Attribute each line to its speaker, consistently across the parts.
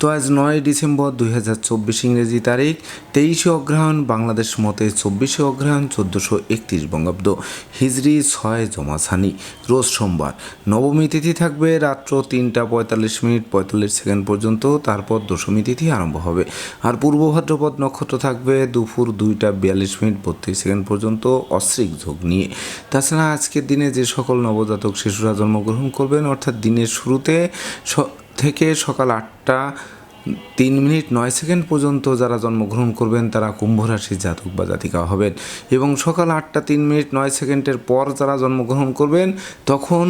Speaker 1: তো আজ নয় ডিসেম্বর দুই হাজার চব্বিশ ইংরেজি তারিখ, তেইশে অগ্রহায়ণ বাংলাদেশ মতে চব্বিশে অগ্রহায়ণ চোদ্দোশো একত্রিশ বঙ্গাব্দ, হিজরি ছয় জমাছানি রোজ সোমবার। নবমী তিথি থাকবে রাত্র তিনটা পঁয়তাল্লিশ মিনিট পঁয়তাল্লিশ সেকেন্ড পর্যন্ত, তারপর দশমী তিথি আরম্ভ হবে। আর পূর্ব ভাদ্রপদ নক্ষত্র থাকবে দুপুর দুইটা বিয়াল্লিশ মিনিট বত্রিশ সেকেন্ড পর্যন্ত অশ্রিক যোগ নিয়ে। তাছাড়া আজকের দিনে যে সকল নবজাতক শিশুরা জন্মগ্রহণ করবেন, অর্থাৎ দিনের শুরুতে থেকে সকাল আটটা, তিন মিনিট নয় সেকেন্ড পর্যন্ত যারা জন্মগ্রহণ করবেন তারা কুম্ভ রাশির জাতক বা জাতিকা হবেন। এবং সকাল আটটা, তিন মিনিট নয় সেকেন্ডের পর যারা জন্মগ্রহণ করবেন, তখন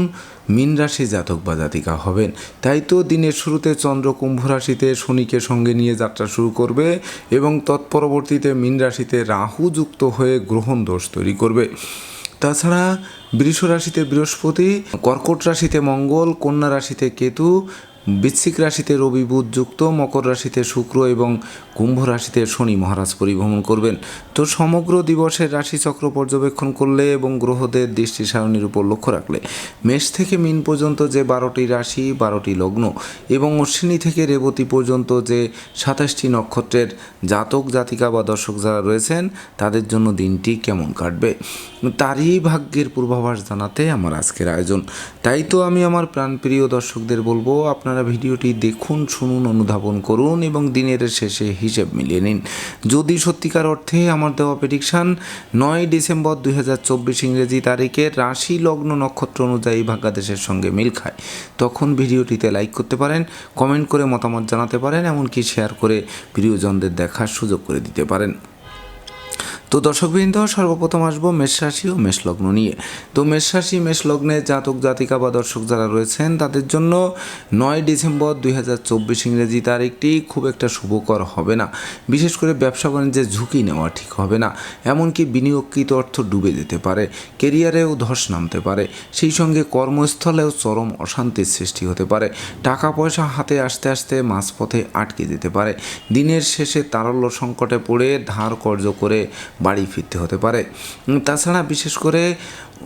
Speaker 1: মীন রাশি জাতক বা জাতিকা হবেন। তাই তো দিনের শুরুতে চন্দ্র কুম্ভ রাশিতে শনিকে সঙ্গে নিয়ে যাত্রা শুরু করবে এবং তৎপরবর্তীতে মীন রাশিতে রাহু যুক্ত হয়ে গ্রহণ দোষ তৈরি করবে। তাছাড়া বৃষ রাশিতে বৃহস্পতি, কর্কট রাশিতে মঙ্গল, কন্যা রাশিতে কেতু বৃশ্চিক রাশিতে রবি, বুধ যুক্ত, মকর রাশিতে শুক্র এবং কুম্ভ রাশিতে শনি মহারাজ পরিভ্রমণ করবেন। তো সমগ্র দিবসের রাশিচক্র পর্যবেক্ষণ করলে এবং গ্রহদের দৃষ্টি সারণীর উপর লক্ষ্য রাখলে মেষ থেকে মিন পর্যন্ত যে বারোটি রাশি, বারোটি লগ্ন এবং অশ্বিনী থেকে রেবতী পর্যন্ত যে সাতাশটি নক্ষত্রের জাতক, জাতিকা বা দর্শক যারা রয়েছেন, তাদের জন্য দিনটি কেমন কাটবে? তারই ভাগ্যের পূর্বাভাস জানাতে আমার আজকের আয়োজন। তাই তো আমি আমার প্রাণপ্রিয় দর্শকদের বলব, আপনারা ভিডিওটি দেখুন, শুনুন, অনুধাবন করুন এবং দিনের শেষে হিসেব মিলিয়ে নিন। যদি সত্যিকার অর্থে আমার দেওয়া প্রেডিকশান নয় ডিসেম্বর দুই হাজার চব্বিশ ইংরেজি তারিখের রাশি লগ্ন নক্ষত্র অনুযায়ী ভাগ্যাদেশের সঙ্গে মিল খায়। তখন ভিডিওটিতে লাইক করতে পারেন কমেন্ট করে মতামত জানাতে পারেন, এমনকি শেয়ার করে প্রিয়জনদের দেখার সুযোগ করে দিতে পারেন। তো দর্শকবৃন্দ, সর্বপ্রথম আসব মেষ রাশি ও মেষলগ্ন নিয়ে। তো মেষ মেষলগ্নে জাতক, জাতিকা বা দর্শক যারা রয়েছেন, তাদের জন্য নয় ডিসেম্বর দুই হাজার চব্বিশ ইংরেজি তারিখটি খুব একটা শুভকর হবে না। বিশেষ করে ব্যবসা বাণিজ্যে ঝুঁকি নেওয়া ঠিক হবে না। এমনকি বিনিয়োগকৃত অর্থ ডুবে যেতে পারে কেরিয়ারেও ধস নামতে পারে। সেই সঙ্গে কর্মস্থলেও চরম অশান্তির সৃষ্টি হতে পারে। টাকা পয়সা হাতে আসতে আসতে মাঝপথে আটকে যেতে পারে। দিনের শেষে তারল্য সংকটে পড়ে ধার কর্য করে বাড়ি ফিরতে হতে পারে। তাছাড়া বিশেষ করে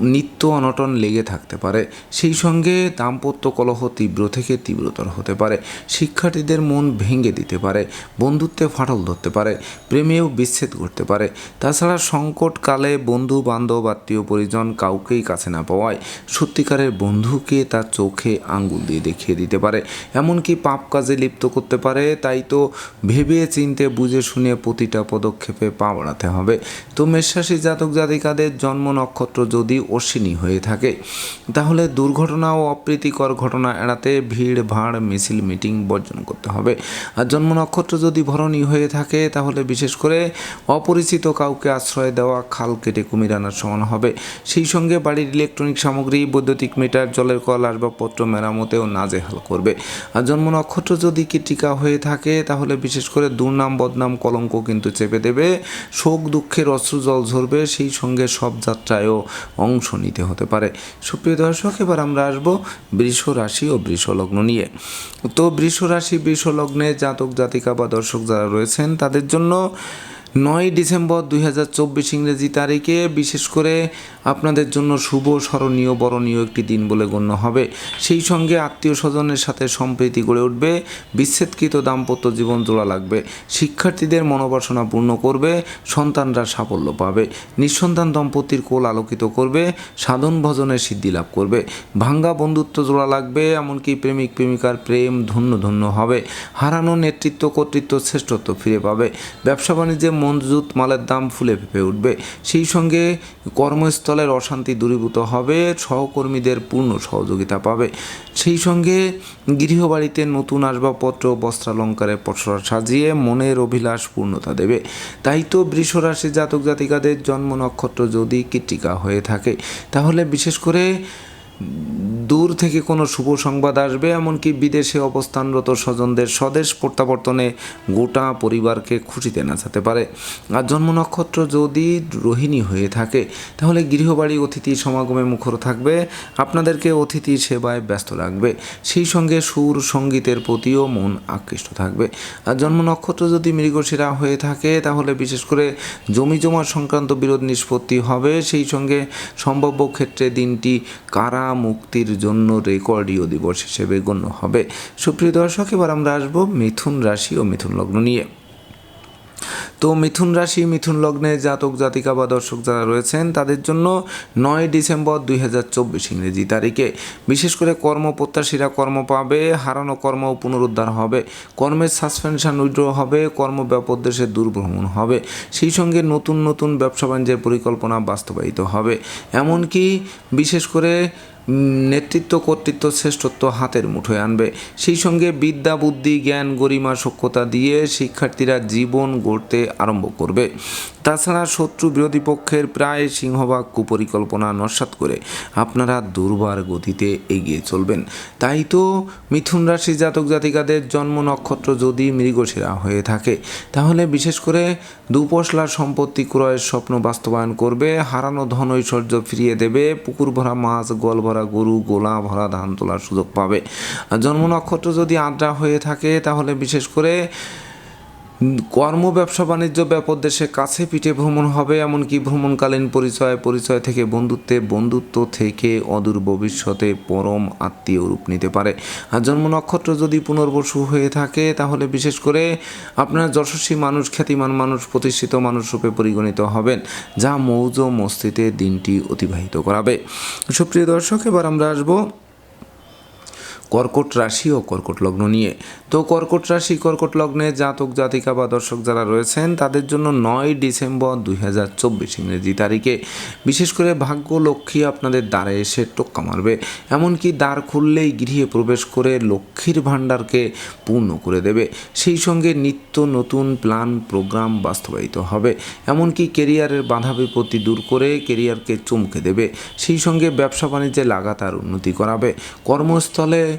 Speaker 1: নিত্য অনটন লেগে থাকতে পারে। সেই সঙ্গে দাম্পত্য কলহ তীব্র থেকে তীব্রতর হতে পারে। শিক্ষার্থীদের মন ভেঙে দিতে পারে, বন্ধুত্বে ফাটল ধরতে পারে, প্রেমেও বিচ্ছেদ করতে পারে। তাছাড়া সংকটকালে বন্ধু বান্ধব আত্মীয় পরিজন কাউকেই কাছে না পাওয়ায় সত্যিকারের বন্ধুকে তার চোখে আঙ্গুল দিয়ে দেখিয়ে দিতে পারে। এমনকি পাপ কাজে লিপ্ত করতে পারে, তাই তো ভেবে চিনতে বুঝে শুনে প্রতিটা পদক্ষেপে পা বাড়াতে হবে। তো মেষরাশি জাতক জাতিকাদের জন্ম নক্ষত্র যদি অশ্বিনী হয়ে থাকে। তাহলে দুর্ঘটনা ও অপ্রীতিকর ঘটনা এড়াতে ভিড়, ভাড়, মিছিল, মিটিং বর্জন করতে হবে। আর জন্ম নক্ষত্র যদি ভরণী হয়ে থাকে, তাহলে বিশেষ করে অপরিচিত কাউকে আশ্রয় দেওয়া, খাল কেটে কুমির আনার সমান হবে। সেই সঙ্গে বাড়ির ইলেকট্রনিক সামগ্রী, বৈদ্যুতিক মিটার, জলের কল, আসবাবপত্র মেরামতেও নাজেহাল করবে। আর জন্ম নক্ষত্র যদি কীটিকা হয়ে থাকে, তাহলে বিশেষ করে দুর্নাম, বদনাম, কলঙ্ক কিন্তু চেপে দেবে। শোক, দুঃখের অশ্রু জল ঝরবে, সেই সঙ্গে সব যাত্রায়ও অংশ নিতে হতে পারে। সুপ্রিয় দর্শক, এবার আমরা আসব বৃষ রাশি ও বৃষ লগ্ন নিয়ে। তো বৃষ রাশি, বৃষ লগ্নে জাতক, জাতিকা বা দর্শক যারা রয়েছেন, তাদের জন্য নয় ডিসেম্বর দুই হাজার চব্বিশ ইংরেজি তারিখে, বিশেষ করে আপনাদের জন্য শুভ, স্মরণীয়, বরণীয় একটি দিন বলে গণ্য হবে। সেই সঙ্গে আত্মীয় স্বজনের সাথে সম্প্রীতি গড়ে উঠবে, বিচ্ছেদকৃত দাম্পত্য জীবন জোড়া লাগবে, শিক্ষার্থীদের মনোবাসনা পূর্ণ করবে, সন্তানরা সাফল্য পাবে, নিঃসন্তান দম্পতির কোল আলোকিত করবে, সাধন ভজনের সিদ্ধি লাভ করবে, ভাঙ্গা বন্ধুত্ব জোড়া লাগবে, এমনকি প্রেমিক প্রেমিকার প্রেম ধন্য ধন্য হবে, হারানো নেতৃত্ব কর্তৃত্ব শ্রেষ্ঠত্ব ফিরে পাবে, ব্যবসা বাণিজ্যে মজুত মালের দাম ফুলে ফেপে উঠবে। সেই সঙ্গে কর্মস্থলের অশান্তি দূরীভূত হবে, সহকর্মীদের পূর্ণ সহযোগিতা পাবে। সেই সঙ্গে গৃহবাড়িতে নতুন আসবাবপত্র, বস্ত্রালঙ্কারে পসরা সাজিয়ে মনের অভিলাষ পূর্ণতা দেবে। তাই তো বৃষরাশি জাতক জাতিকাদের জন্ম নক্ষত্র যদি কৃত্তিকা হয়ে থাকে, তাহলে বিশেষ করে দূর থেকে কোনো শুভ সংবাদ আসবে, এমনকি বিদেশে অবস্থানরত স্বজনদের স্বদেশ প্রত্যাবর্তনে গোটা পরিবারকে খুশিতে নাচাতে পারে। আর জন্ম নক্ষত্র যদি রোহিণী হয়ে থাকে, তাহলে গৃহবাড়ি অতিথি সমাগমে মুখর থাকবে, আপনাদেরকে অতিথি সেবায় ব্যস্ত রাখবে। সেই সঙ্গে সুর সঙ্গীতের প্রতিও মন আকৃষ্ট থাকবে। আর জন্ম নক্ষত্র যদি মৃগশিরা হয়ে থাকে, তাহলে বিশেষ করে জমি জমা সংক্রান্ত বিরোধ নিষ্পত্তি হবে। সেই সঙ্গে সম্ভাব্য ক্ষেত্রে দিনটি কারা মুক্তির জন্য রেকর্ডীয় দিবস হিসেবে গণ্য হবে। সুপ্রিয় দর্শক, এবার আমরা আসব মিথুন রাশি ও মিথুন লগ্ন নিয়ে। তো মিথুন রাশি, মিথুন লগ্নে জাতক, জাতিকা বা দর্শক যারা রয়েছেন, তাদের জন্য নয় ডিসেম্বর দুই হাজার চব্বিশ ইংরেজি তারিখে। বিশেষ করে কর্ম প্রত্যাশীরা কর্ম পাবে, হারানো কর্ম পুনরুদ্ধার হবে, কর্মের সাসপেনশন উইড্র হবে, কর্ম ব্যাপদেশে দুর্ভ্রমণ হবে। সেই সঙ্গে নতুন নতুন ব্যবসা বাণিজ্যের পরিকল্পনা বাস্তবায়িত হবে। এমনকি বিশেষ করে নেতৃত্ব, কর্তৃত্ব, শ্রেষ্ঠত্ব হাতের মুঠোয় আনবে। সেই সঙ্গে বিদ্যা, বুদ্ধি, জ্ঞান, গরিমা সক্ষতা দিয়ে শিক্ষার্থীরা জীবন গড়তে আরম্ভ করবে। তাছাড়া শত্রু বিরোধী পক্ষের প্রায় সিংহভাগ কুপরিকল্পনা নস্বাত করে আপনারা দুর্বার গতিতে এগিয়ে চলবেন। তাই তো মিথুন রাশি জাতক জাতিকাদের জন্ম নক্ষত্র যদি মৃগশিরা হয়ে থাকে, তাহলে বিশেষ করে দুপশলা সম্পত্তি ক্রয়ের স্বপ্ন বাস্তবায়ন করবে, হারানো ধন ঐশ্বর্য ফিরিয়ে দেবে, পুকুর ভরা মাছ গোল ভরা গরু, গোলা ভরা ধান তোলার সুযোগ পাবে। জন্ম নক্ষত্র যদি আড্ডা হয়ে থাকে, তাহলে বিশেষ করে কর্ম, ব্যবসা, বাণিজ্য, ব্যাপক দেশে কাছে পিঠে ভ্রমণ হবে এমনকি ভ্রমণকালীন পরিচয় পরিচয় থেকে বন্ধুত্বে, বন্ধুত্ব থেকে অদূর ভবিষ্যতে পরম আত্মীয় রূপ নিতে পারে। আর জন্ম নক্ষত্র যদি পুনর্বসু হয়ে থাকে, তাহলে বিশেষ করে আপনার যশস্বী মানুষ, খ্যাতিমান মানুষ, প্রতিষ্ঠিত মানুষ রূপে পরিগণিত হবেন, যা মৌজ মস্তিতে দিনটি অতিবাহিত করাবে। সুপ্রিয় দর্শক, এবার আমরা আসব কর্কট রাশি ও কর্কট লগ্ন নিয়ে। তো কর্কট রাশি, কর্কট লগ্নে জাতক, জাতিকা বা দর্শক যারা রয়েছেন, তাদের জন্য নয় ডিসেম্বর দুই হাজার চব্বিশ ইংরেজি তারিখে। বিশেষ করে ভাগ্য লক্ষ্মী আপনাদের দ্বারে এসে টোক্কা মারবে। এমনকি দ্বার খুললেই গৃহে প্রবেশ করে লক্ষ্মীর ভাণ্ডারকে পূর্ণ করে দেবে। সেই সঙ্গে নিত্য নতুন প্ল্যান, প্রোগ্রাম বাস্তবায়িত হবে। এমনকি কেরিয়ারের বাধা বিপত্তি দূর করে কেরিয়ারকে চমকে দেবে। সেই সঙ্গে ব্যবসা বাণিজ্যে লাগাতার উন্নতি করাবে। কর্মস্থলে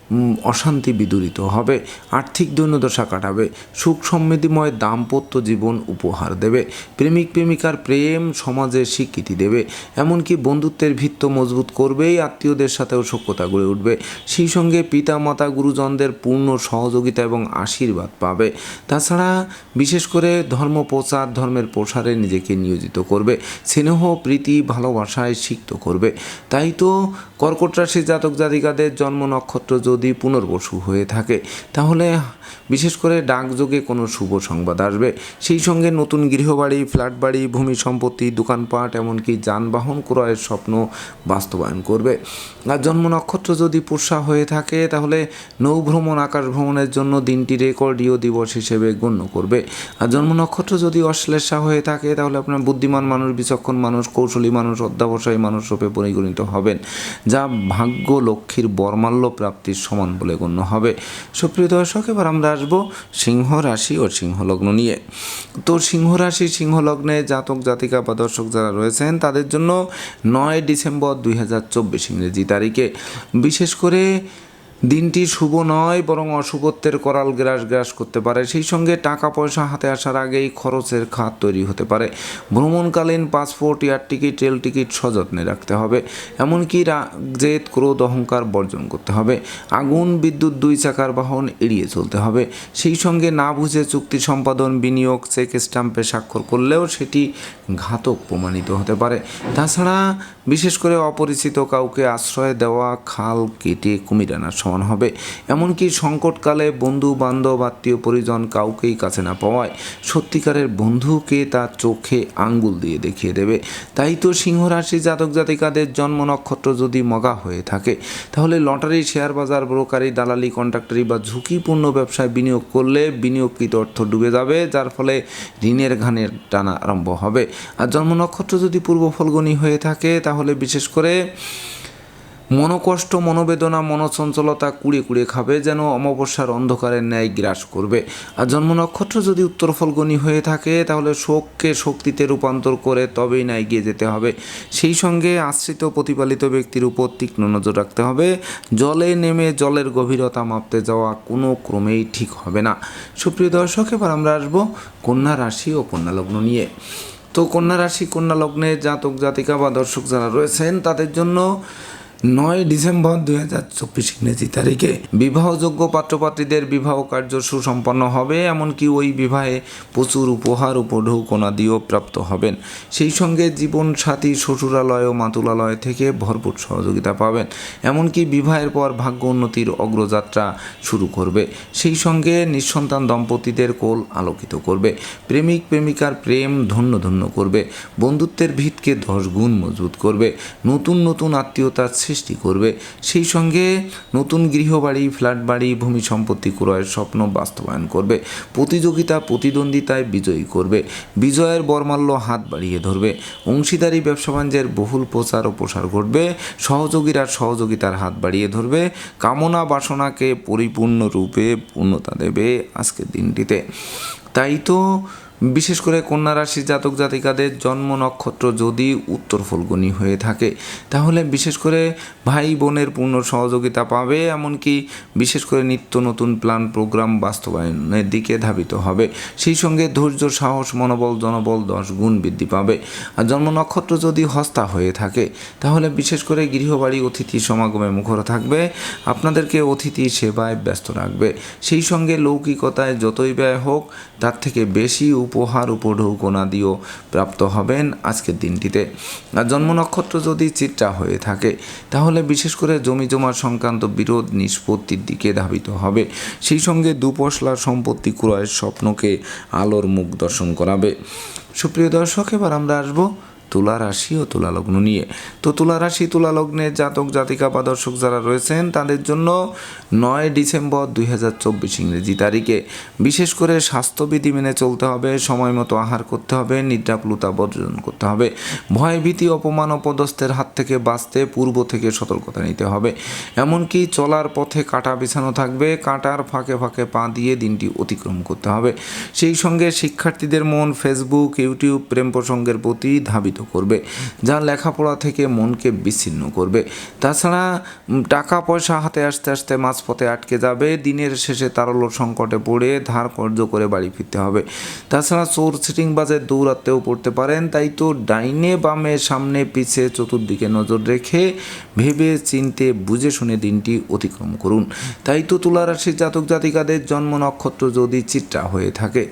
Speaker 1: অশান্তি বিদূরিত হবে। আর্থিক দৈন্যদশা কাটাবে। সুখ সমৃদ্ধিময় দাম্পত্য জীবন উপহার দেবে। প্রেমিক প্রেমিকার প্রেম সমাজে স্বীকৃতি দেবে। এমনকি বন্ধুত্বের ভিত্ত মজবুত করবেই আত্মীয়দের সাথেও সখ্যতা গড়ে উঠবে। সেই সঙ্গে পিতা মাতা গুরুজনদের পূর্ণ সহযোগিতা এবং আশীর্বাদ পাবে। তাছাড়া বিশেষ করে ধর্ম প্রচার, ধর্মের প্রসারে নিজেকে নিয়োজিত করবে। স্নেহ, প্রীতি, ভালোবাসায় সিক্ত করবে। তাই তো কর্কট রাশি জাতক জাতিকাদের জন্ম নক্ষত্র যদি পুনর্বসু হয়ে থাকে, তাহলে বিশেষ করে ডাকযোগে কোনো শুভ সংবাদ আসবে। সেই সঙ্গে নতুন গৃহবাড়ি ফ্ল্যাট বাড়ি ভূমি সম্পত্তি, দোকানপাট, এমনকি যানবাহন ক্রয়ের স্বপ্ন বাস্তবায়ন করবে। আর জন্ম নক্ষত্র যদি পুষা হয়ে থাকে, তাহলে নৌভ্রমণ আকাশ ভ্রমণের জন্য দিনটি রেকর্ডীয় দিবস হিসেবে গণ্য করবে। আর জন্ম নক্ষত্র যদি অশ্লেষা হয়ে থাকে, তাহলে আপনার বুদ্ধিমান মানুষ, বিচক্ষণ মানুষ, কৌশলী মানুষ, অধ্যাবসায়ী মানুষ রূপে পরিগণিত হবেন, যা ভাগ্য লক্ষ্মীর বর্মাল্য প্রাপ্তির সমান বলে গণ্য হবে। সুপ্রিয় দর্শক, এবার আমরা আসব সিংহ রাশি ও সিংহ লগ্ন নিয়ে। তো সিংহ রাশি সিংহ জাতক, জাতিকা বা দর্শক যারা রয়েছেন, তাদের জন্য নয় ডিসেম্বর দুই হাজার চব্বিশ ইংরেজি তারিখে। বিশেষ করে দিনটি শুভ নয়, বরং অশুভত্বের করাল গ্রাস গ্রাস করতে পারে। সেই সঙ্গে টাকা পয়সা হাতে আসার আগেই খরচের খাত তৈরি হতে পারে। ভ্রমণকালীন passport, air ticket, rail ticket সযত্নে রাখতে হবে। এমনকি জেদ, ক্রোধ, অহংকার বর্জন করতে হবে। আগুন, বিদ্যুৎ, দুই চাকার বাহন এড়িয়ে চলতে হবে। সেই সঙ্গে না বুঝে চুক্তি সম্পাদন, বিনিয়োগ, চেক স্ট্যাম্পে স্বাক্ষর করলেও সেটি ঘাতক প্রমাণিত হতে পারে। তাছাড়া বিশেষ করে অপরিচিত কাউকে আশ্রয় দেওয়া, খাল কেটে কুমির আনার সমান হবে। এমনকি সংকটকালে বন্ধু বান্ধব আত্মীয় পরিজন কাউকেই কাছে না পাওয়ায় সত্যিকারের বন্ধুকে তার চোখে আঙ্গুল দিয়ে দেখিয়ে দেবে। তাই তো সিংহরাশি জাতক জাতিকাদের জন্ম নক্ষত্র যদি মগা হয়ে থাকে, তাহলে লটারি, শেয়ার বাজার, ব্রোকারি, দালালি, কন্ট্রাক্টরি বা ঝুঁকিপূর্ণ ব্যবসায় বিনিয়োগ করলে বিনিয়োগকৃত অর্থ ডুবে যাবে, যার ফলে ঋণের ঘানের টানা আরম্ভ হবে। আর জন্ম নক্ষত্র যদি পূর্ব ফলগুনি হয়ে থাকে তাহলে বিশেষ করে মনোকষ্ট, মনোবেদনা, মনোচঞ্চলতা কুড়ে কুড়ে খাবে যেন অমাবস্যার অন্ধকারের ন্যায় গ্রাস করবে। আর জন্ম নক্ষত্র যদি উত্তর ফলগণী হয়ে থাকে, তাহলে শোককে শক্তিতে রূপান্তর করে তবেই না এগিয়ে যেতে হবে। সেই সঙ্গে আশ্রিত প্রতিপালিত ব্যক্তির উপর তীক্ষ্ণ নজর রাখতে হবে। জলে নেমে জলের গভীরতা মাপতে যাওয়া কোনো ক্রমেই ঠিক হবে না। সুপ্রিয় দর্শক, এবার আমরা আসব কন্যা রাশি ও কন্যা লগ্ন নিয়ে। তো কন্যা রাশি কন্যা লগ্নে জাতক জাতিকা বা দর্শক যারা রয়েছেন তাদের জন্য নয় ডিসেম্বর দুই হাজার চব্বিশ ইংরেজি তারিখে বিবাহযোগ্য পাত্রপাত্রীদের বিবাহ কার্য সুসম্পন্ন হবে, এমনকি ওই বিবাহে প্রচুর উপহার উপঢৌকনা দিয়েও প্রাপ্ত হবেন। সেই সঙ্গে জীবন সাথী শ্বশুরালয় ও মাতুলালয় থেকে ভরপুর সহযোগিতা পাবেন। এমনকি বিবাহের পর ভাগ্য উন্নতির অগ্রযাত্রা শুরু করবে। সেই সঙ্গে নিঃসন্তান দম্পতিদের কোল আলোকিত করবে। প্রেমিক, প্রেমিকার প্রেম ধন্য ধন্য করবে। বন্ধুত্বের ভিতকে দশ গুণ মজবুত করবে। নতুন নতুন আত্মীয়তার সৃষ্টি করবে। সেই সঙ্গে নতুন গৃহবাড়ি ফ্ল্যাট বাড়ি ভূমি সম্পত্তি ক্রয়ের স্বপ্ন বাস্তবায়ন করবে। প্রতিযোগিতা, প্রতিদ্বন্দ্বিতায় বিজয়ী করবে। বিজয়ের বরমাল্য হাত বাড়িয়ে ধরবে। অংশীদারি, ব্যবসা বাণিজ্যের বহুল প্রচার ও প্রসার ঘটবে। সহযোগীরা সহযোগিতার হাত বাড়িয়ে ধরবে। কামনা বাসনাকে পরিপূর্ণ রূপে পূর্ণতা দেবে আজকের দিনটিতে। তাই তো বিশেষ করে কন্যা রাশির জাতক জাতিকাদের জন্ম নক্ষত্র যদি উত্তর ফলগুনি হয়ে থাকে, তাহলে বিশেষ করে ভাই বোনের পূর্ণ সহযোগিতা পাবে, এমনকি বিশেষ করে নিত্য নতুন প্ল্যান প্রোগ্রাম বাস্তবায়নের দিকে ধাবিত হবে। সেই সঙ্গে ধৈর্য, সাহস, মনোবল, জনবল দশ গুণ বৃদ্ধি পাবে। আর জন্ম নক্ষত্র যদি হস্তা হয়ে থাকে, তাহলে বিশেষ করে গৃহবাড়ি, অতিথি সমাগমে মুখর থাকবে, আপনাদেরকে অতিথি সেবায় ব্যস্ত রাখবে। সেই সঙ্গে লৌকিকতায় যতই ব্যয় হোক তার থেকে বেশি উপহার উপঢৌকনা দিয়েও প্রাপ্ত হবেন আজকের দিনটিতে। আর জন্ম নক্ষত্র যদি চিত্রা হয়ে থাকে, তাহলে বিশেষ করে জমি জমা সংক্রান্ত বিরোধ নিষ্পত্তির দিকে ধাবিত হবে। সেই সঙ্গে দুপশলার সম্পত্তি ক্রয়ের স্বপ্নকে আলোর মুখ দর্শন করাবে। সুপ্রিয় দর্শক, এবার আমরা আসব তুলা রাশি ও তুলা লগ্ন নিয়ে। তো তুলা রাশি, তুলা লগ্নে জাতক, জাতিকা বা দর্শক যারা রয়েছেন, তাদের জন্য নয় ডিসেম্বর দুই হাজার চব্বিশ ইংরেজি তারিখে। বিশেষ করে স্বাস্থ্যবিধি মেনে চলতে হবে, সময় মতো আহার করতে হবে, নিদ্রাপ্লুতা বর্জন করতে হবে। ভয়ভীতি অপমান অপদস্থের হাত থেকে বাঁচতে পূর্ব থেকে সতর্কতা নিতে হবে। এমনকি চলার পথে কাঁটা বিছানো থাকবে, কাঁটার ফাঁকে ফাঁকে পা দিয়ে দিনটি অতিক্রম করতে হবে। সেই সঙ্গে শিক্ষার্থীদের মন ফেসবুক ইউটিউব প্রেম প্রসঙ্গের প্রতি ধাবিত করবে, যা লেখাপড়া থেকে মনকে বিচ্ছিন্ন করবে। তাছাড়া টাকা পয়সা হাতে আসতে আসতে মাঝপথে আটকে যাবে, দিনের শেষে তারল্য সংকটে পড়ে ধার কর্য করে বাড়ি ফিরতে হবে। তাছাড়া, চোর সিটিং বাজে দৌড়াতেও পড়তে পারেন, তাই তো ডাইনে বামে সামনে পিছে চতুর্দিকে নজর রেখে ভেবে চিনতে বুঝে শুনে দিনটি অতিক্রম করুন। তাই তো তুলা রাশির জাতক জাতিকাদের জন্ম নক্ষত্র যদি চিত্রা হয়ে থাকে,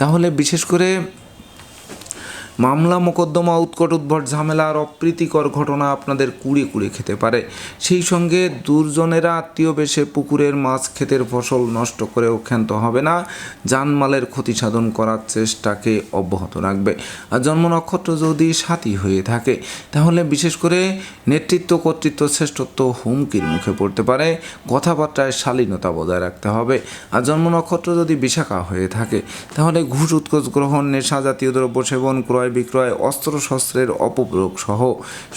Speaker 1: তাহলে বিশেষ করে মামলা মোকদ্দমা, উৎকট উদ্ভট ঝামেলা আর অপ্রীতিকর ঘটনা আপনাদের কুড়ে কুড়ে খেতে পারে। সেই সঙ্গে দুর্জনেরা আত্মীয় বেশে পুকুরের মাছ ক্ষেতের ফসল নষ্ট করেও ক্ষান্ত হবে না। জানমালের ক্ষতি সাধন করার চেষ্টাকে অব্যাহত রাখবে। আর জন্ম নক্ষত্র যদি সাথী হয়ে থাকে, তাহলে বিশেষ করে নেতৃত্ব, কর্তৃত্ব, শ্রেষ্ঠত্ব হুমকির মুখে পড়তে পারে। কথাবার্তায় শালীনতা বজায় রাখতে হবে। আর জন্ম নক্ষত্র যদি বিশাখা হয়ে থাকে, তাহলে ঘুষ উৎকোচ গ্রহণ, নেশা জাতীয় দ্রব্য সেবন, ক্রয় বিক্রয় অস্ত্র শস্ত্রের অপপ্রয়োগ সহ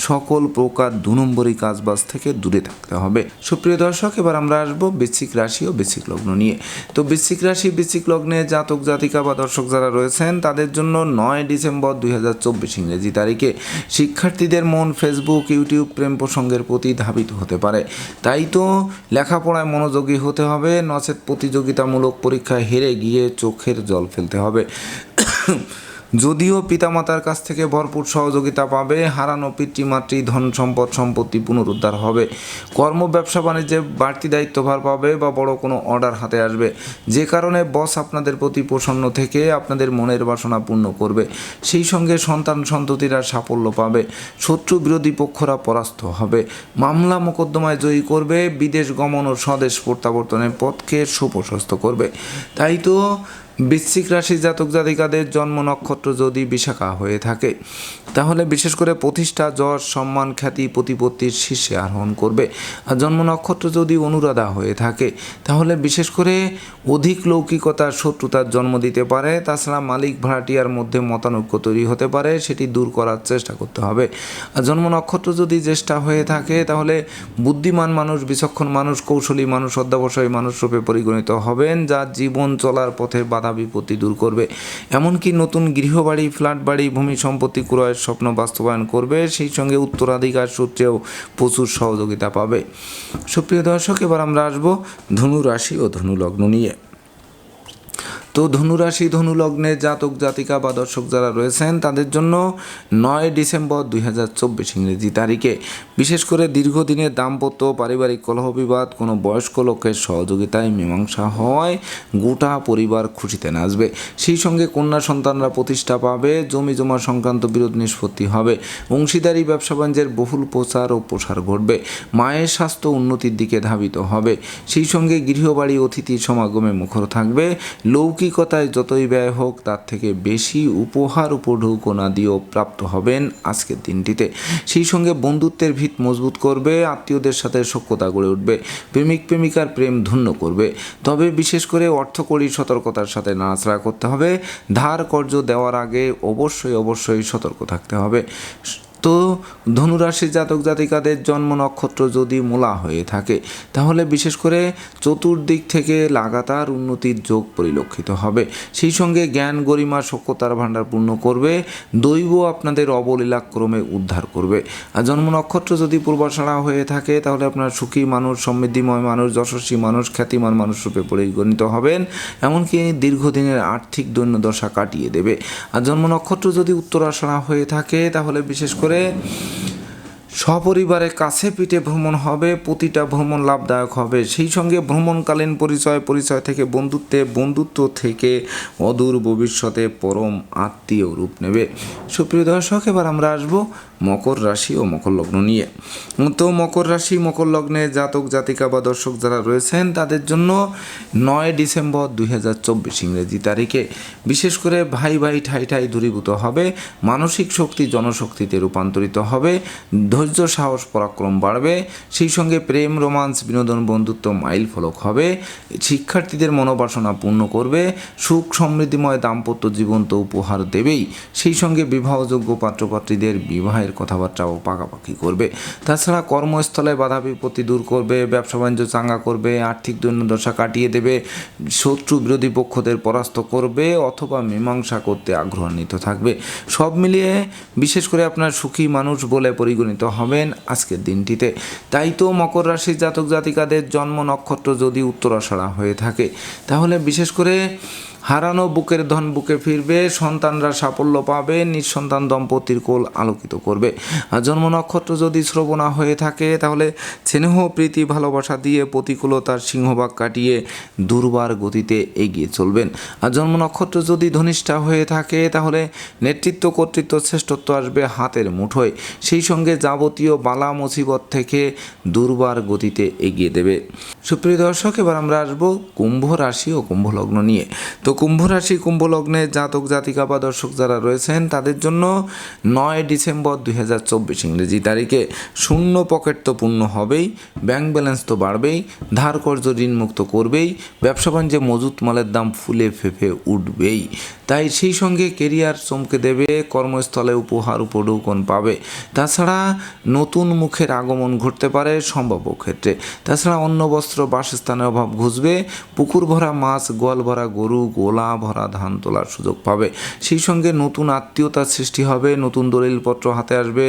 Speaker 1: সকল প্রকার দু নম্বরী কাজবাজ থেকে দূরে থাকতে হবে। সুপ্রিয় দর্শক, এবার আমরা আসব বৃশ্চিক রাশি ও বৃশ্চিক লগ্ন নিয়ে। তো বৃশ্চিক রাশি, বৃশ্চিক লগ্নে জাতক, জাতিকা বা দর্শক যারা রয়েছেন, তাদের জন্য নয় ডিসেম্বর দুই হাজার চব্বিশ ইংরেজি তারিখে শিক্ষার্থীদের মন ফেসবুক, ইউটিউব, প্রেম প্রসঙ্গের প্রতি ধাবিত হতে পারে। তাই তো লেখাপড়ায় মনোযোগী হতে হবে, নচেত প্রতিযোগিতামূলক পরীক্ষায় হেরে গিয়ে চোখের জল ফেলতে হবে। যদিও পিতামাতার কাছ থেকে ভরপুর সহযোগিতা পাবে, হারানো পিতৃমাতৃ ধন সম্পদ সম্পত্তি পুনরুদ্ধার হবে। কর্ম, ব্যবসা, বাণিজ্যে বাড়তি দায়িত্বভার পাবে বা বড় কোনো অর্ডার হাতে আসবে। যে কারণে বস আপনাদের প্রতি প্রসন্ন থেকে আপনাদের মনের বাসনা পূর্ণ করবে। সেই সঙ্গে সন্তান সন্ততিরা সাফল্য পাবে। শত্রু বিরোধী পক্ষরা পরাস্ত হবে। মামলা মোকদ্দমায় জয়ী করবে। বিদেশ গমন ও স্বদেশ প্রত্যাবর্তনের পথকে সুপ্রশস্ত করবে। তাই তো বৃশ্চিক রাশি জাতক জাতিকাদের জন্ম নক্ষত্র যদি বিশাখা হয়ে থাকে, তাহলে বিশেষ করে প্রতিষ্ঠা যশ সম্মান, খ্যাতি, প্রতিপত্তির শীর্ষে আরোহণ করবে। আর জন্ম নক্ষত্র যদি অনুরাধা হয়ে থাকে, তাহলে বিশেষ করে অধিক লৌকিকতার শত্রুতার জন্ম দিতে পারে। তাছাড়া মালিক ভাড়াটিয়ার মধ্যে মতানৈক্য তৈরি হতে পারে, সেটি দূর করার চেষ্টা করতে হবে। আর জন্ম নক্ষত্র যদি জ্যেষ্ঠা হয়ে থাকে, তাহলে বুদ্ধিমান মানুষ, বিচক্ষণ মানুষ, কৌশলী মানুষ, অধ্যাবসায়ী মানুষ রূপে পরিগণিত হবেন যা জীবন চলার পথে বাধা বিপত্তি দূর করবে। এমনকি নতুন গৃহবাড়ি ফ্ল্যাট বাড়ি ভূমি সম্পত্তি ক্রয়ের স্বপ্ন বাস্তবায়ন করবে, সেই সঙ্গে উত্তরাধিকার সূত্রেও প্রচুর সহযোগিতা পাবে। সুপ্রিয় দর্শক, এবার আমরা আসব ধনু রাশি ও ধনু লগ্ন নিয়ে। তো ধনুরাশি ধনু লগ্নে জাতক, জাতিকা বা দর্শক যারা রয়েছেন, তাদের জন্য নয় ডিসেম্বর দুই হাজার চব্বিশ ইংরেজি তারিখে। বিশেষ করে দীর্ঘদিনের দাম্পত্য, পারিবারিক কলহ বিবাদ কোনো বয়স্ক লোকের সহযোগিতায় মীমাংসা হওয়ায় গোটা পরিবার খুশিতে নাচবে। সেই সঙ্গে কন্যা সন্তানরা প্রতিষ্ঠা পাবে, জমি জমা সংক্রান্ত বিরোধ নিষ্পত্তি হবে, অংশীদারি, ব্যবসা বাণিজ্যের বহুল প্রচার ও প্রসার ঘটবে, মায়ের স্বাস্থ্য উন্নতির দিকে ধাবিত হবে। সেই সঙ্গে গৃহবাড়ি, অতিথি সমাগমে মুখর থাকবে লৌকিকতায় যতই ব্যয় হোক, তার থেকে বেশি উপহার উপঢৌকনা দিয়েও প্রাপ্ত হবেন আজকের দিনটিতে। সেই সঙ্গে বন্ধুত্বের ভিত মজবুত করবে, আত্মীয়দের সাথে সখ্যতা গড়ে উঠবে, প্রেমিক প্রেমিকার প্রেম ধন্য করবে। তবে বিশেষ করে অর্থকরী সতর্কতার সাথে নাড়াচাড়া করতে হবে। ধার কর্য দেওয়ার আগে অবশ্যই অবশ্যই সতর্ক থাকতে হবে। তো ধনুরাশি জাতক জাতিকাদের জন্ম নক্ষত্র যদি মূলা হয়ে থাকে, তাহলে বিশেষ করে চতুর্দিক থেকে লাগাতার উন্নতির যোগ পরিলক্ষিত হবে। সেই সঙ্গে জ্ঞান গরিমা সক্ষতার ভাণ্ডার পূর্ণ করবে, দৈব আপনাদের অবলীলাক্রমে উদ্ধার করবে। আর জন্ম নক্ষত্র যদি পূর্বাশাড়া হয়ে থাকে, তাহলে আপনার সুখী মানুষ, সমৃদ্ধিময় মানুষ, যশস্বী মানুষ, খ্যাতিমান মানুষ রূপে পরিগণিত হবেন। এমনকি দীর্ঘদিনের আর্থিক দৈন্যদশা কাটিয়ে দেবে। আর জন্ম নক্ষত্র যদি উত্তরাশাড়া হয়ে থাকে, তাহলে বিশেষ করে 对。সপরিবারে কাছে পিঠে ভ্রমণ হবে, প্রতিটা ভ্রমণ লাভদায়ক হবে। সেই সঙ্গে ভ্রমণকালীন পরিচয় পরিচয় থেকে বন্ধুত্বে, বন্ধুত্ব থেকে অদূর ভবিষ্যতে পরম আত্মীয় রূপ নেবে। সুপ্রিয় দর্শক, এবার আমরা আসব মকর রাশি ও মকর লগ্ন নিয়ে। তো মকর রাশি, মকর লগ্নে জাতক, জাতিকা বা দর্শক যারা রয়েছেন, তাদের জন্য নয় ডিসেম্বর দুই হাজার চব্বিশ ইংরেজি তারিখে। বিশেষ করে ভাই ভাই, ঠাই ঠাই দূরীভূত হবে, মানসিক শক্তি, জনশক্তিতে রূপান্তরিত হবে। ধৈর্য সাহস, পরাক্রম বাড়বে। সেই সঙ্গে প্রেম, রোমান্স, বিনোদন, বন্ধুত্ব মাইল ফলক হবে। শিক্ষার্থীদের মনোবাসনা পূর্ণ করবে। সুখ, সমৃদ্ধিময়, দাম্পত্য জীবন তো উপহার দেবেই। সেই সঙ্গে বিবাহযোগ্য পাত্রপাত্রীদের বিবাহের কথাবার্তাও পাকাপাকি করবে। তাছাড়া কর্মস্থলে বাধা বিপত্তি দূর করবে, ব্যবসা বাণিজ্য চাঙ্গা করবে, আর্থিক দৈন্যদশা কাটিয়ে দেবে, শত্রু বিরোধী পক্ষদের পরাস্ত করবে অথবা মীমাংসা করতে আগ্রহান্বিত থাকবে। সব মিলিয়ে বিশেষ করে আপনার সুখী মানুষ বলে পরিগণিত হবেন আজকের দিনটিতে। তাই তো মকর রাশির জাতক জাতিকাদের জন্ম নক্ষত্র যদি উত্তরাষাড়া হয়ে থাকে, তাহলে বিশেষ করে হারানো বুকের ধন বুকে ফিরবে, সন্তানরা সাফল্য পাবে নিঃসন্তান দম্পতির কোল আলোকিত করবে। জন্ম নক্ষত্র যদি শ্রবণা হয়ে থাকে, তাহলে স্নেহ, প্রীতি, ভালোবাসা দিয়ে প্রতিকূলতার সিংহভাগ কাটিয়ে দুর্বার গতিতে এগিয়ে চলবেন। আর জন্ম নক্ষত্র যদি ধনিষ্ঠা হয়ে থাকে, তাহলে নেতৃত্ব, কর্তৃত্ব, শ্রেষ্ঠত্ব আসবে হাতের মুঠোয়। সেই সঙ্গে যাবতীয় বালা মুসিবত থেকে দুর্বার গতিতে এগিয়ে দেবে। সুপ্রিয় দর্শক, এবার আমরা আসব কুম্ভ রাশি ও কুম্ভ লগ্ন নিয়ে। তো কুম্ভ রাশি কুম্ভ লগ্নে জাতক, জাতিকা বা দর্শক যারা রয়েছেন, তাদের জন্য নয় ডিসেম্বর দুই হাজার চব্বিশ ইংরেজি তারিখে শূন্য পকেট তো পূর্ণ হবেই, ব্যাংক ব্যালেন্স তো বাড়বেই, ধার কর্য ঋণ মুক্ত করবেই, ব্যবসা বাণিজ্যে মজুত মালের দাম ফুলে ফেঁপে উঠবেই। তাই সেই সঙ্গে কেরিয়ার চমকে দেবে, কর্মস্থলে উপহার উপঢৌকন পাবে। তাছাড়া নতুন মুখের আগমন ঘটতে পারে সম্ভাব্য ক্ষেত্রে। তাছাড়া অন্য বস্ত্র, বাসস্থানের অভাব ঘুষবে পুকুর ভরা মাছ, গোয়াল ভরা গরু গোলা ভরা ধান তোলার সুযোগ পাবে। সেই সঙ্গে নতুন আত্মীয়তার সৃষ্টি হবে, নতুন দলিলপত্র হাতে আসবে,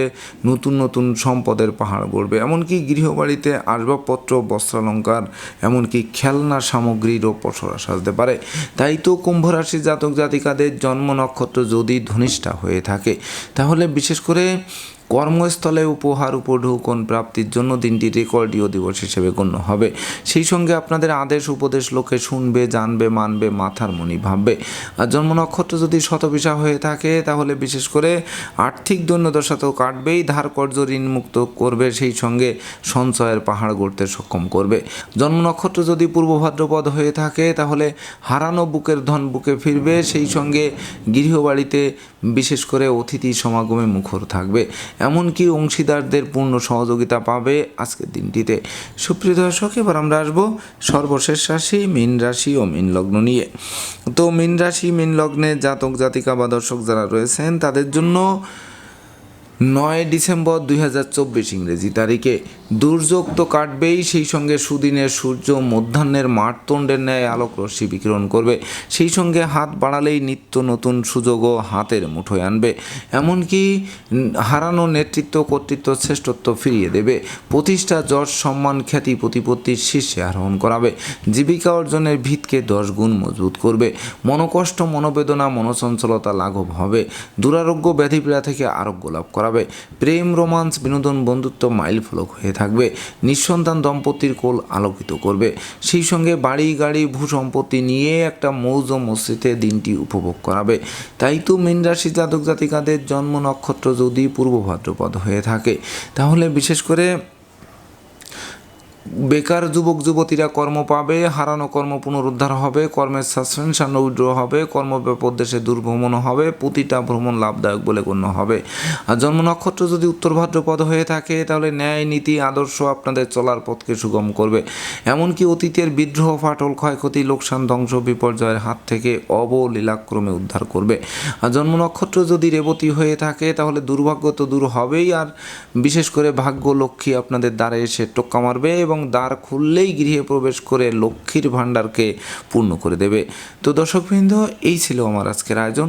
Speaker 1: নতুন নতুন সম্পদের পাহাড় গড়বে। এমনকি গৃহবাড়িতে আসবাবপত্র, বস্ত্রালঙ্কার, এমনকি খেলনা সামগ্রীরও পসরা সাজতে পারে। তাই তো কুম্ভ রাশি জাতক জাতিকাদের জন্ম নক্ষত্র যদি ধনিষ্ঠা হয়ে থাকে, তাহলে বিশেষ করে কর্মস্থলে উপহার উপঢৌকন প্রাপ্তির জন্য দিনটি রেকর্ডীয় দিবস হিসেবে গণ্য হবে। সেই সঙ্গে আপনাদের আদেশ, উপদেশ, লোকে শুনবে, জানবে, মানবে, মাথার মনি ভাববে। আর জন্ম নক্ষত্র যদি শতবিশা হয়ে থাকে, তাহলে বিশেষ করে আর্থিক দৈন্যদশা তো কাটবেই, ধার কর্য ঋণমুক্ত করবে, সেই সঙ্গে সঞ্চয়ের পাহাড় গড়তে সক্ষম করবে। জন্ম নক্ষত্র যদি পূর্ব ভাদ্রপদ হয়ে থাকে, তাহলে হারানো বুকের ধন বুকে ফিরবে, সেই সঙ্গে গৃহবাড়িতে বিশেষ করে অতিথি সমাগমে মুখর থাকবে। এমনকি অংশীদারদের পূর্ণ সহযোগিতা পাবে আজকের দিনটিতে। সুপ্রিয় দর্শক, এবার আমরা আসব সর্বশেষ রাশি, মীন রাশি ও মীন লগ্ন নিয়ে। তো মীন রাশি, মীন লগ্নে জাতক জাতিকা বা দর্শক যারা রয়েছেন, তাদের জন্য নয় ডিসেম্বর দুই হাজার চব্বিশ ইংরেজি তারিখে। দুর্যোগ তো কাটবেই, সেই সঙ্গে সুদিনের সূর্য মধ্যাহ্নের মারতণ্ডের ন্যায় আলোক রশ্মি বিকিরণ করবে। সেই সঙ্গে হাত বাড়ালেই নিত্য নতুন সুযোগও হাতের মুঠোয় আনবে। এমনকি হারানো নেতৃত্ব, কর্তৃত্ব, শ্রেষ্ঠত্ব ফিরিয়ে দেবে। প্রতিষ্ঠা যশ, সম্মান, খ্যাতি, প্রতিপত্তির শীর্ষে আরোহণ করাবে। জীবিকা অর্জনের ভিতকে দশ গুণ মজবুত করবে। মনোকষ্ট, মনোবেদনা, মনোচঞ্চলতা লাঘব হবে। দুরারোগ্য, ব্যাধিপীড়া থেকে আরোগ্য লাভ করাবে প্রেম, রোমান্স, বিনোদন, বন্ধুত্ব মাইল ফলক হয়ে থাকবে। নিঃসন্তান দম্পতির কোল আলোকিত করবে। সেই সঙ্গে বাড়ি, গাড়ি, ভূ সম্পত্তি নিয়ে একটা মৌজ মসজিদে দিনটি উপভোগ করাবে। তাই তো মীন রাশি জাতক জাতিকাদের জন্ম নক্ষত্র যদি পূর্ব ভাদ্রপদ হয়ে থাকে, তাহলে বিশেষ করে বেকার যুবক, যুবতীরা কর্ম পাবে, হারানো কর্ম পুনরুদ্ধার হবে, কর্মের সাসপেনশন উইড্র হবে, কর্মব্যাপক দেশে দুর্ভ্রমণ হবে, প্রতিটা ভ্রমণ লাভদায়ক বলে গণ্য হবে। আর জন্ম নক্ষত্র যদি উত্তর ভাদ্রপদ হয়ে থাকে, তাহলে ন্যায়, নীতি, আদর্শ আপনাদের চলার পথকে সুগম করবে। এমনকি অতীতের বিদ্রোহ, ফাটল, ক্ষয়ক্ষতি, লোকসান, ধ্বংস, বিপর্যয়ের হাত থেকে অবলীলাক্রমে উদ্ধার করবে। আর জন্ম নক্ষত্র যদি রেবতী হয়ে থাকে, তাহলে দুর্ভাগ্য তো দূর হবেই। আর বিশেষ করে ভাগ্য লক্ষ্মী আপনাদের দ্বারে এসে টোক্কা মারবে এবং দ্বার খুললেই গৃহে প্রবেশ করে লক্ষ্মীর ভাণ্ডারকে পূর্ণ করে দেবে। তো দর্শকবৃন্দ, এই ছিল আমার আজকের আয়োজন।